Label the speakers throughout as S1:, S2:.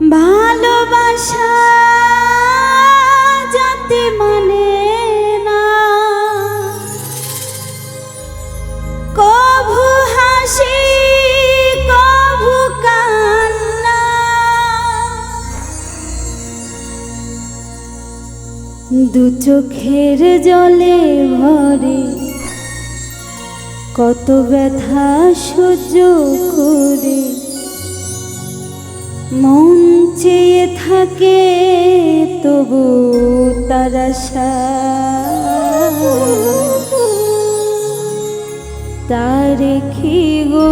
S1: ভালোবাসা যাতে মানে না। কভু হাসি, কভু দু চোখের জলে ভরে কত ব্যথা সহ্য করে। মন চেয়ে থাকে তবু তারা তার কি গো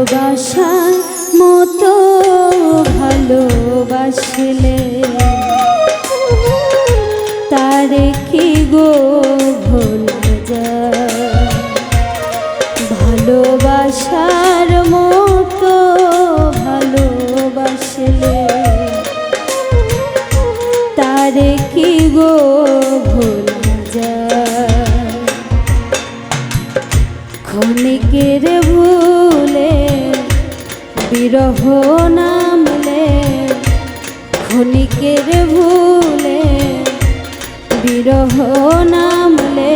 S1: ভালোবাসার মতো ভালোবাসলে। তারে কি গো ভোলা যায়? ভালোবাসার মতো ভালোবাসলে। তারে কি গো ভোলা যায়? ক্ষণিকের ভুলে বিরহ নামলে ক্ষণিকের ভুলে। বিরহ নামলে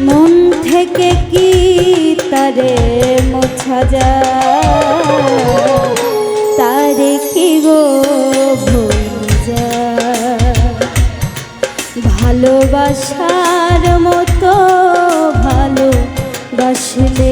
S1: মন থেকে কি তারে মোছা যায়? তারে কি গো ভুল ভালোবাসার মতো ভালো বাসলে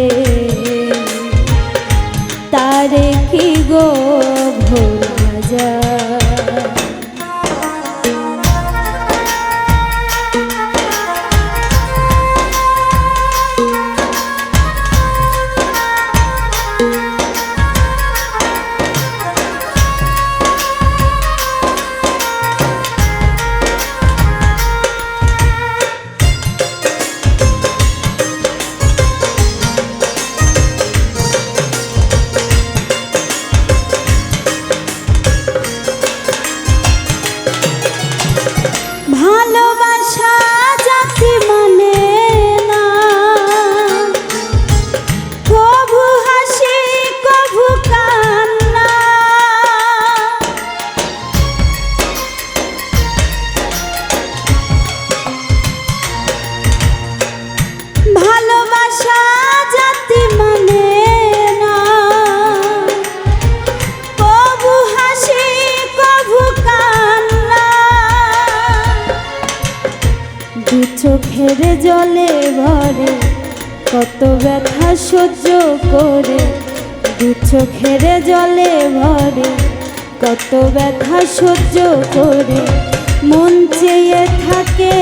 S1: চোখের জলে ভরে, কত ব্যথা সহ্য করে, দু চোখের জলে ভরে, কত ব্যথা সহ্য করে। মন চেয়ে থাকে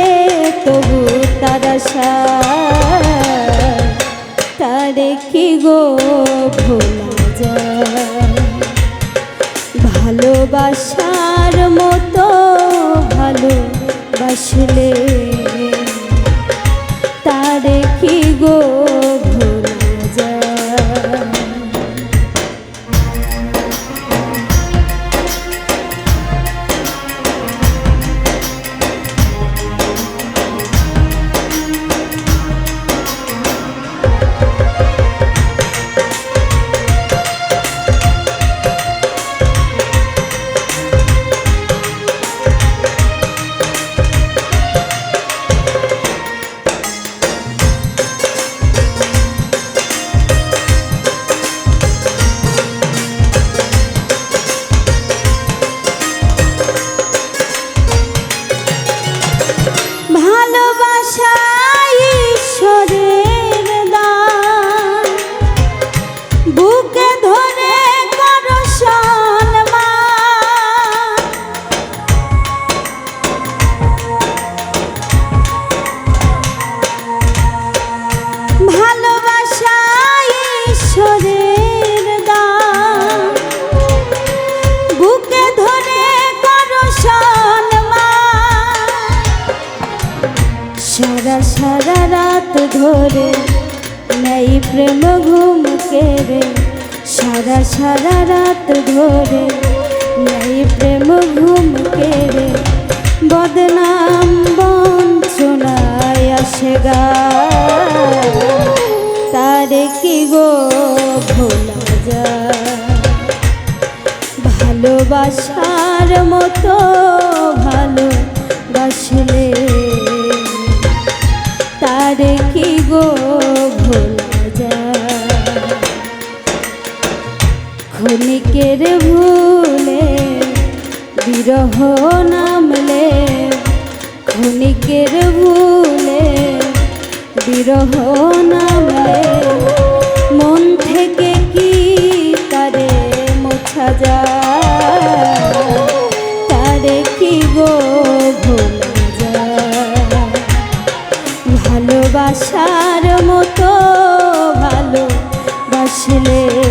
S1: তবু তারা তারে কি গো ভোলা যায়? ভালোবাসার মতো ভালোবাসলে ধরে নেই প্রেম ঘুম কেড়ে, সারা সারা রাত ধরে। নেই প্রেম ঘুম কেড়ে, বদনাম বঞ্চনায় আসে গা। তারে কি গো ভোলা যায় ভালোবাসার মতো ভালোবাসলে তারে কি গো ভোলা ক্ষণিকের ভুলে বিরহ নামলে, ক্ষণিকের ভুলে বিরহ নামলে, মন থেকে কি তারে মোছা যায়? ভালোবাসার মতো ভালোবাসলে তারে